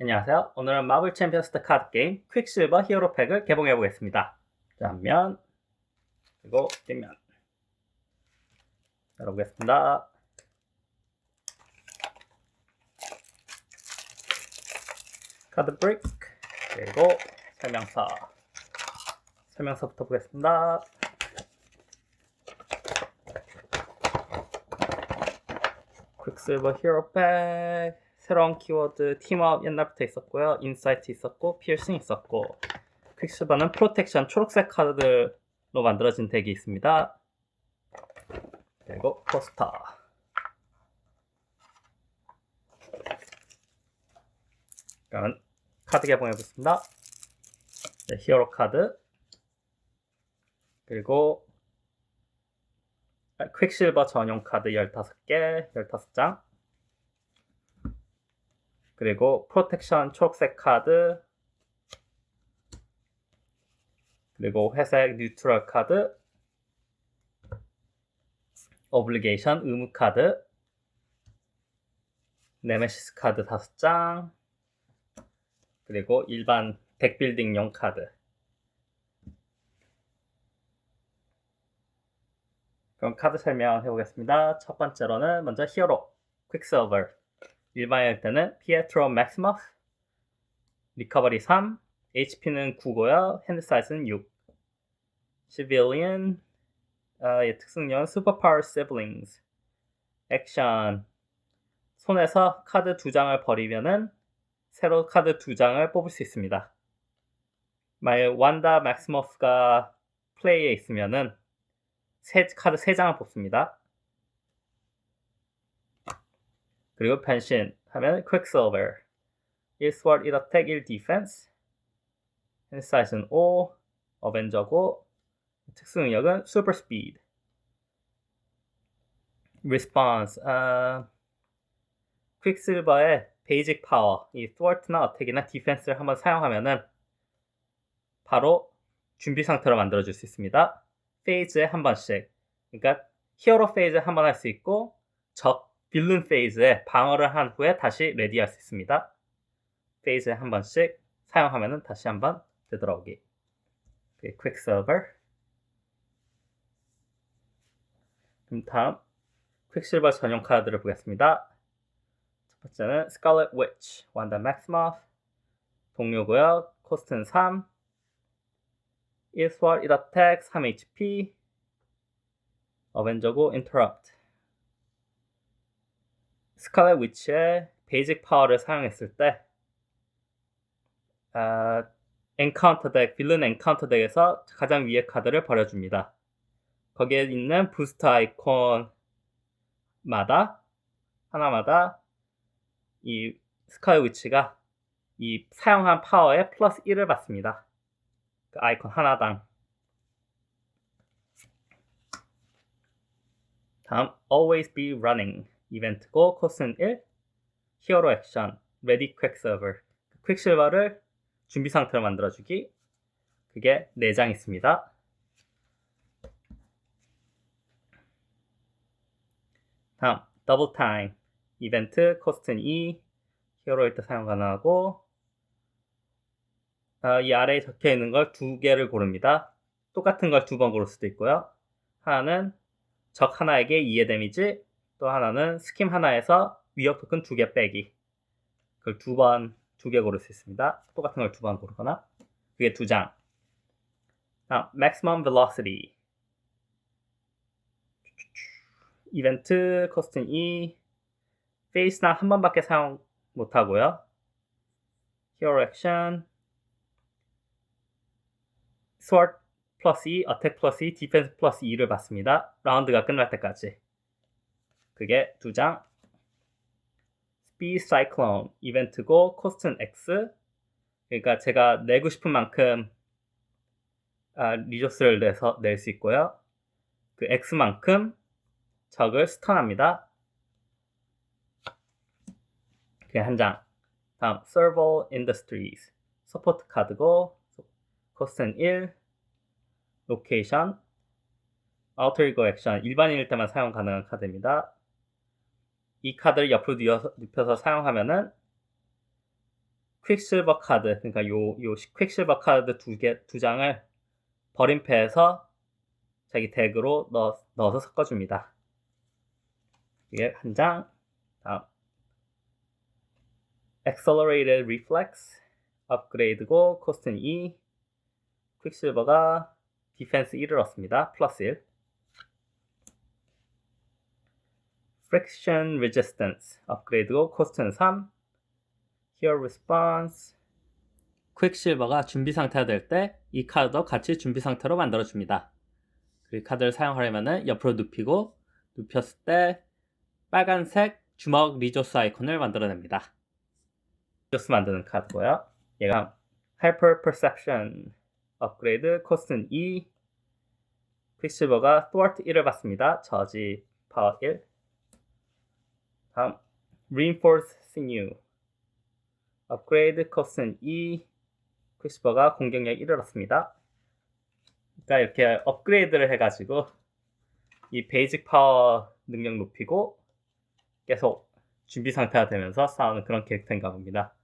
안녕하세요. 오늘은 마블 챔피언스 카드 게임 퀵실버 히어로 팩을 개봉해 보겠습니다. 앞면 그리고 뒷면 열어보겠습니다. 카드 브릭 그리고 설명서 설명서부터 보겠습니다. 퀵실버 히어로 팩 새로운 키워드 팀업 옛날부터 있었고요. 인사이트 있었고 피어싱 있었고 퀵실버는 프로텍션 초록색 카드들로 만들어진 덱이 있습니다. 그리고 포스터 그러면 카드 개봉해 보겠습니다. 네, 히어로 카드 그리고 퀵실버 전용 카드 15개, 15장 그리고 프로텍션 초록색 카드 그리고 회색 뉴트럴 카드 오블리게이션 의무 카드 네메시스 카드 5장 그리고 일반 덱 빌딩용 카드 그럼 카드 설명해 보겠습니다. 첫 번째로는 먼저 히어로 퀵서버 일반일 때는 피에트로 맥시머스 리커버리 3 HP는 9고요 핸드 사이즈는 6 시빌리언 아, 예, 특승력 슈퍼파워 시블링스 액션 손에서 카드 두 장을 버리면은 새로 카드 두 장을 뽑을 수 있습니다. 만약 완다 맥스머스가 플레이에 있으면은 세, 카드 세 장을 뽑습니다. 그리고 변신 하면 1 스월 1 어택 1 디펜스. 핸드 사이즈는 5 어벤저고. 특수 능력은 슈퍼 스피드 리스폰스 아, 퀵실버의 베이직 파워 이 스월트나 어택이나 디펜스를 한번 사용하면은 바로 준비 상태로 만들어 줄 수 있습니다. 페이즈에 한 번씩. 그러니까 히어로 페이즈에 한번 할 수 있고 적 빌런 페이즈에 방어를 한 후에 다시 레디할 수 있습니다. 페이즈에 한 번씩 사용하면 다시 한 번 되돌아오기. 퀵 서버. 그럼 다음 퀵실버 전용 카드를 보겠습니다. 첫 번째는 Scarlet Witch, 완다 맥스머스 동료고요. 코스트는 3 1스월 1어택 3HP 어벤저고 Interrupt 스칼렛 위치의 베이직 파워를 사용했을 때 아, 엔카운터 덱, 빌런 엔카운터 덱에서 가장 위에 카드를 버려줍니다. 거기에 있는 부스터 아이콘마다 하나마다 이 스카이 위치가 이 사용한 파워에 플러스 1을 받습니다. 그 아이콘 하나당. 다음 always be running 이벤트고 코스는 1 히어로 액션 레디 퀵서버 퀵실버를 준비 상태로 만들어주기 그게 4장 있습니다. 다음 더블 타임 이벤트 코스트는 2 히어로 일 때 사용 가능하고 어, 이 아래에 적혀 있는 걸 두 개를 고릅니다. 똑같은 걸 두 번 고를 수도 있고요. 하나는 적 하나에게 2의 데미지, 또 하나는 스킴 하나에서 위협 토큰 두 개 빼기. 그걸 두 번, 두 개 고를 수 있습니다. 똑같은 걸 두 번 고르거나. 그게 두 장. 다음, maximum velocity. 이벤트 코스트는 2. 페이스나 한 번밖에 사용 못 하고요. 히어로 액션. 스월 플러스 2, 어택 플러스 2, 디펜스 플러스 2를 받습니다. 라운드가 끝날 때까지. 그게 두 장. 스피 사이클론 이벤트고 코스트는 X. 그러니까 제가 내고 싶은 만큼 아, 리조스를 내서 낼 수 있고요. 그 X만큼 적을 스턴합니다. 그게 한 장. 다음 Servo Industries 서포트 카드고 코스트는 1 로케이션 아우터 이거 액션 일반인일 때만 사용 가능한 카드입니다. 이 카드를 옆으로 눕혀서 사용하면은 퀵실버 카드, 그러니까 요, 요 퀵실버 카드 두 개, 두 장을 버림패에서 자기 덱으로 넣, 넣어서 섞어줍니다. 이게 한 장, 다음. Accelerated Reflex, 업그레이드고, 코스트는 2, 퀵실버가 디펜스 1을 얻습니다. 플러스 1. Friction Resistance, 업그레이드고, 코스트는 3, Here Response, 퀵실버가 준비 상태가 될 때 이 카드도 같이 준비 상태로 만들어 줍니다. 그 카드를 사용하려면 옆으로 눕히고 눕혔을 때 빨간색 주먹 리조스 아이콘을 만들어냅니다. 리조스 만드는 카드고요. 얘가 Hyper Perception 업그레이드 코스트는 2 퀵실버가 Thwart 1을 받습니다. 저지 파워 1 다음 Reinforce Sinew 업그레이드 코스트는 2 퀵실버가 공격력 1을 얻습니다. 그러니까 이렇게 업그레이드를 해가지고 이 베이직 파워 능력 높이고 계속 준비 상태가 되면서 싸우는 그런 캐릭터인가 봅니다.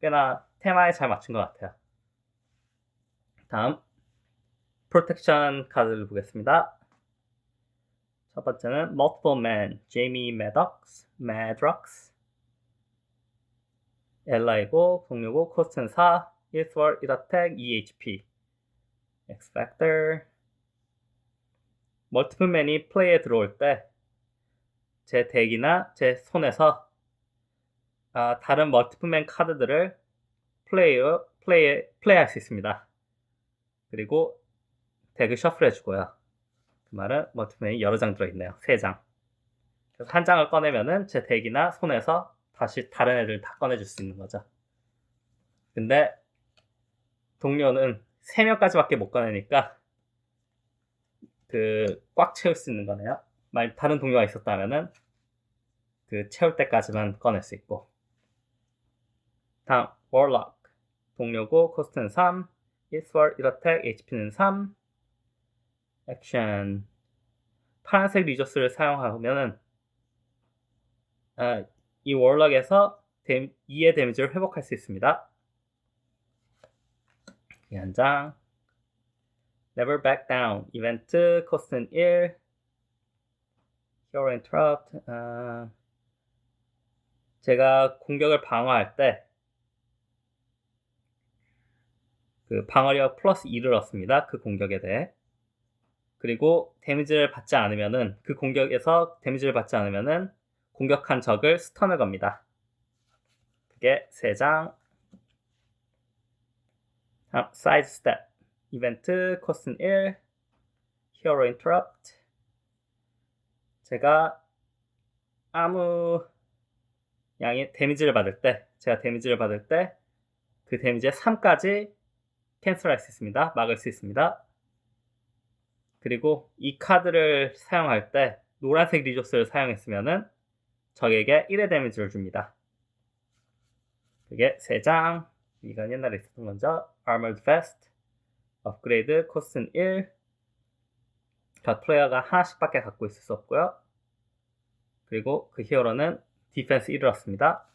꽤나 테마에 잘 맞춘 것 같아요. 다음 프로텍션 카드를 보겠습니다. 첫 번째는 Multiple Man, 제이미 매덕스, 매드럭스 엘라이고, 동료고, 코스트는 4, 1스월, 1어택, 2HP X-Factor 멀티플맨이 플레이에 들어올 때 제 덱이나 제 손에서 아, 다른 멀티플맨 카드들을 플레이, 플레이, 플레이할 수 있습니다. 그리고 덱을 셔플 해주고요. 그 말은 멀티플맨이 여러 장 들어있네요. 세 장. 그래서 한 장을 꺼내면은 제 덱이나 손에서 다시 다른 애들 다 꺼내줄 수 있는 거죠. 근데 동료는 3명까지밖에 못 꺼내니까 그 꽉 채울 수 있는 거네요. 만약 다른 동료가 있었다면은 그 채울 때까지만 꺼낼 수 있고 다음 Warlock 동료고 코스트는 3 1스월 1어택 HP는 3 액션 파란색 리조스를 사용하면은 아, 이 월럭에서 2의 데미지를 회복할 수 있습니다. 한 장. Never Back Down. 이벤트 코스트는 1. Hero Interrupt. 어, 제가 공격을 방어할 때 그 방어력 플러스 2를 얻습니다. 그 공격에 대해. 그리고 데미지를 받지 않으면은 그 공격에서 데미지를 받지 않으면은 공격한 적을 스턴을 겁니다. 그게 3장. 다음 사이드 스텝 이벤트 코스는 1 히어로 인터럽트 제가 아무 양의 데미지를 받을 때 제가 데미지를 받을 때 그 데미지의 3까지 캔슬할 수 있습니다. 막을 수 있습니다. 그리고 이 카드를 사용할 때 노란색 리조스를 사용했으면은 적에게 1의 데미지를 줍니다. 그게 3장 이건 옛날에 있었던 거죠. Armored Vest 업그레이드 코스는 1 각 플레이어가 하나씩밖에 갖고 있을 수 없고요. 그리고 그 히어로는 디펜스 1을 얻습니다.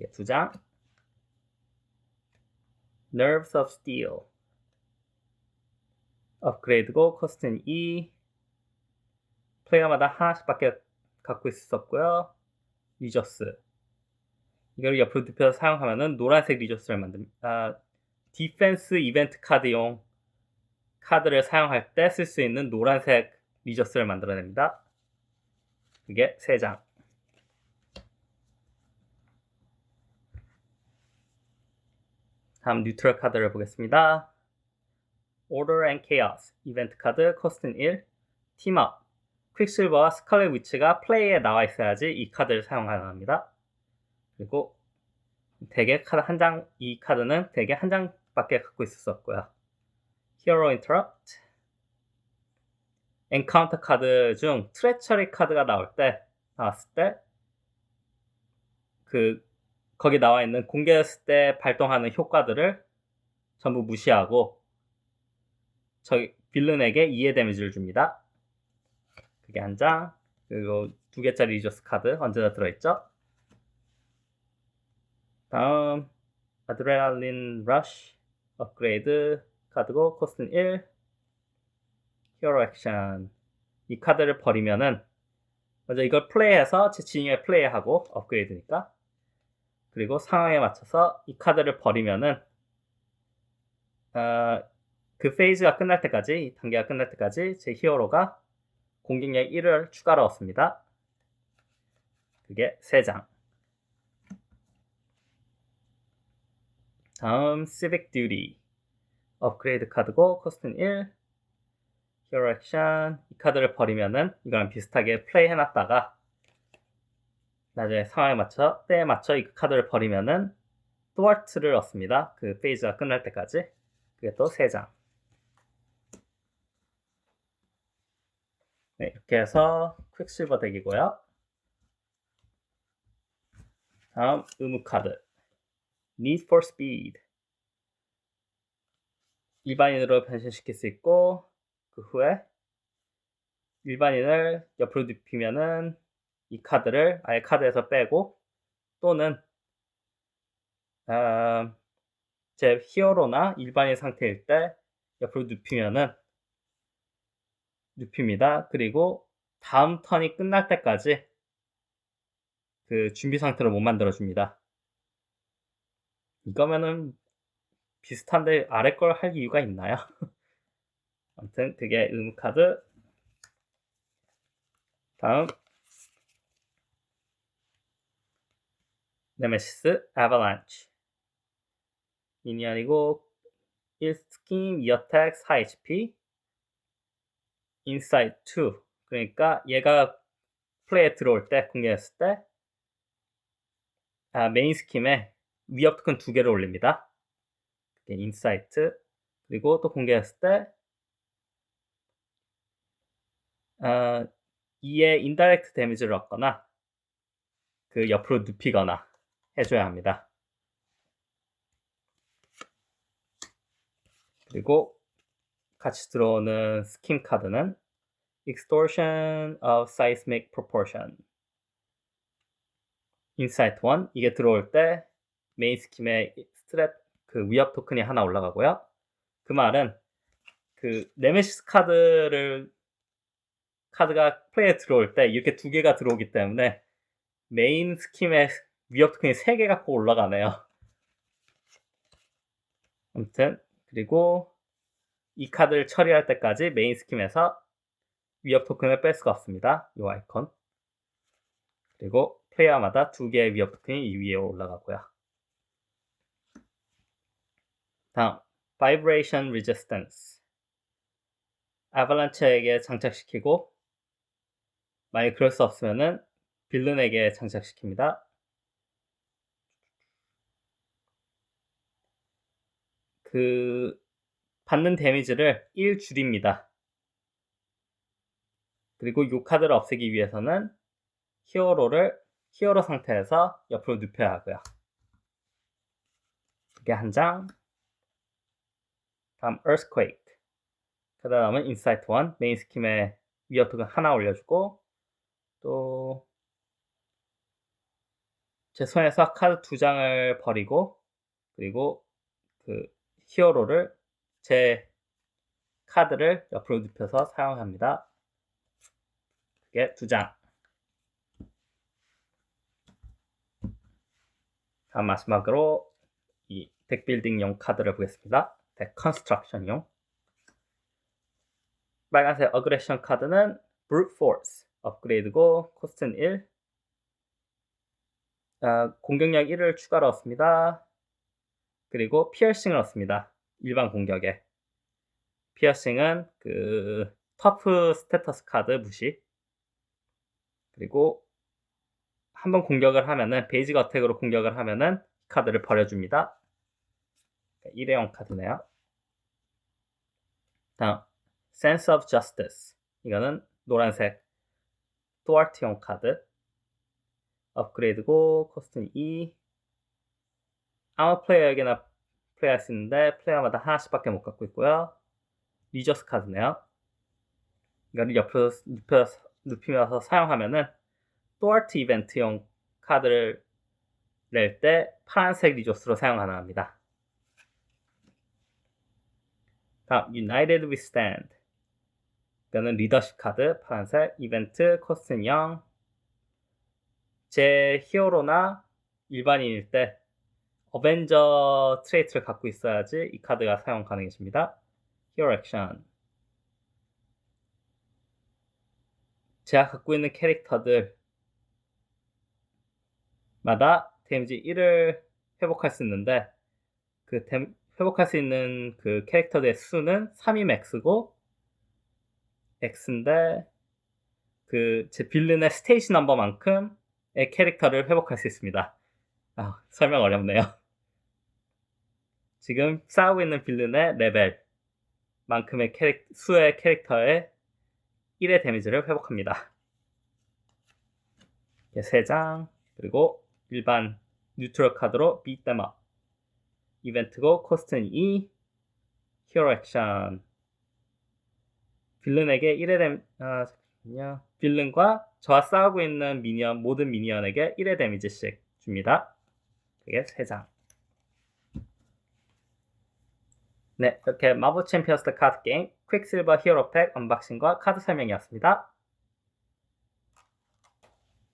예, 두 장. Nerves of Steel 업그레이드고 코스트는 2 플레이어마다 하나씩밖에 갖고 있을 수 없고요. 리저스 이걸 옆으로 눕혀서 사용하면은 노란색 리조스를 만듭니다. 아, 디펜스 이벤트 카드용 카드를 사용할 때 쓸 수 있는 노란색 리저스를 만들어냅니다. 그게 3장. 다음 뉴트럴 카드를 보겠습니다. Order and Chaos 이벤트 카드 코스트는 1 팀업 퀵실버와 스칼렛 위치가 플레이에 나와 있어야지 이 카드를 사용 가능합니다. 그리고 대개 카드 한 장, 이 카드는 대개 한 장밖에 갖고 없고요. Hero Interrupt 엔카운터 카드 중 트레처리 카드가 나올 때 나왔을 때 그 거기 나와 있는 공개했을 때 발동하는 효과들을 전부 무시하고 저기 빌런에게 2의 데미지를 줍니다. 그게 한 장, 그리고 두 개짜리 리조스 카드 언제나 들어있죠. 다음 아드레날린 러쉬 업그레이드 카드고 코스트는 1 히어로 액션 이 카드를 버리면은 먼저 이걸 플레이해서 제 진영에 플레이하고 업그레이드니까 그리고 상황에 맞춰서 이 카드를 버리면은 어, 그 페이즈가 끝날 때까지 이 단계가 끝날 때까지 제 히어로가 공격력 1을 추가로 얻습니다. 그게 3장. 다음 Civic Duty 업그레이드 카드고 코스트는 1 히어로 액션 이 카드를 버리면은 이거랑 비슷하게 플레이 해놨다가 나중에 상황에 맞춰 때에 맞춰 이 카드를 버리면은 또아트를 얻습니다. 그 페이지가 끝날 때까지 그게 또 3장 네, 이렇게 해서 퀵실버 덱이고요. 다음 의무 카드 Need for Speed 일반인으로 변신시킬 수 있고 그 후에 일반인을 옆으로 눕히면은 이 카드를 아예 카드에서 빼고 또는 어, 제 히어로나 일반인 상태일 때 옆으로 눕히면은 눕힙니다. 그리고 다음 턴이 끝날 때까지 그 준비 상태로 못 만들어 줍니다. 이거면은 비슷한데 아래 걸 할 이유가 있나요? 아무튼 그게 의무 카드. 다음 네메시스 아발란치 미니언이고 1스킨 2어택 4HP 인사이드 2 그러니까 얘가 플레이에 들어올 때 공개했을 때 아, 메인 스킴에 위협 토큰 두 개를 올립니다. 인사이트 그리고 또 공개했을 때 어, 이에 인다이렉트 데미지를 얻거나 그 옆으로 눕히거나 해줘야 합니다. 그리고 같이 들어오는 스킨 카드는 Extortion of Seismic Proportion Insight 1 이게 들어올 때 메인 스킴에 스트랩 그 위협 토큰이 하나 올라가고요. 그 말은 그 네메시스 카드를 카드가 플레이에 들어올 때 이렇게 두 개가 들어오기 때문에 메인 스킴에 위협 토큰이 세 개 갖고 올라가네요. 아무튼 그리고 이 카드를 처리할 때까지 메인 스킴에서 위협 토큰을 뺄 수가 없습니다. 이 아이콘. 그리고 플레이어마다 두 개의 위협 토큰이 이 위에 올라가고요. 다음, Vibration Resistance. 아발란체에게 장착시키고 만약 그럴 수 없으면은 빌런에게 장착시킵니다. 그 받는 데미지를 1 줄입니다. 그리고 이 카드를 없애기 위해서는 히어로를 히어로 상태에서 옆으로 눕혀야 하고요. 이게 한 장. 다음 Earthquake. 그 다음은 Insight 1. 메인 스킴에 위어토가 하나 올려주고 또 제 손에서 카드 두 장을 버리고 그리고 그 히어로를 제 카드를 옆으로 눕혀서 사용합니다. 그게 두 장. 다음 마지막으로 이 덱빌딩용 카드를 보겠습니다. 덱 컨스트럭션용. 빨간색 어그레션 카드는 브루트 포스 업그레이드고 코스트는 1 아, 공격력 1을 추가로 얻습니다. 그리고 피어싱을 얻습니다. 일반 공격에. 피어싱은 그 터프 스테터스 카드 무시. 그리고 한번 공격을 하면은 베이직 어택으로 공격을 하면은 카드를 버려줍니다. 일회용 카드네요. 다음 Sense of Justice 이거는 노란색 또아티용 카드 업그레이드고 코스트는 2 아무 플레이어에게나 플레이할 수 있는데 플레이어마다 하나씩밖에 못 갖고 있고요. 리저스 카드네요. 이거를 옆으로 눕혀서, 눕히면서 사용하면은 또아트 이벤트용 카드를 낼 때 파란색 리조스로 사용 가능합니다. 다음 United We Stand 이거는 리더십 카드 파란색 이벤트 코스트는 0. 제 히어로나 일반인일 때 어벤져 트레이트를 갖고 있어야지 이 카드가 사용 가능해집니다. 히어로 액션 제가 갖고 있는 캐릭터들 마다 데미지 1을 회복할 수 있는데 그 데- 회복할 수 있는 그 캐릭터들의 수는 3이 맥스고 X인데 그 제 빌런의 스테이지 넘버만큼의 캐릭터를 회복할 수 있습니다. 아, 설명 어렵네요. 지금 싸우고 있는 빌런의 레벨만큼의 캐릭, 수의 캐릭터의 1의 데미지를 회복합니다. 3장 그리고 일반 뉴트럴 카드로 up 이벤트고 코스트는 2 히어로 액션 빌런에게 1의 데미 아 빌런과 저와 싸우고 있는 미니언 모든 미니언에게 1의 데미지씩 줍니다 그게 3장. 네 이렇게 마법 챔피언스 카드 게임 퀵실버 히어로 팩 언박싱과 카드 설명이었습니다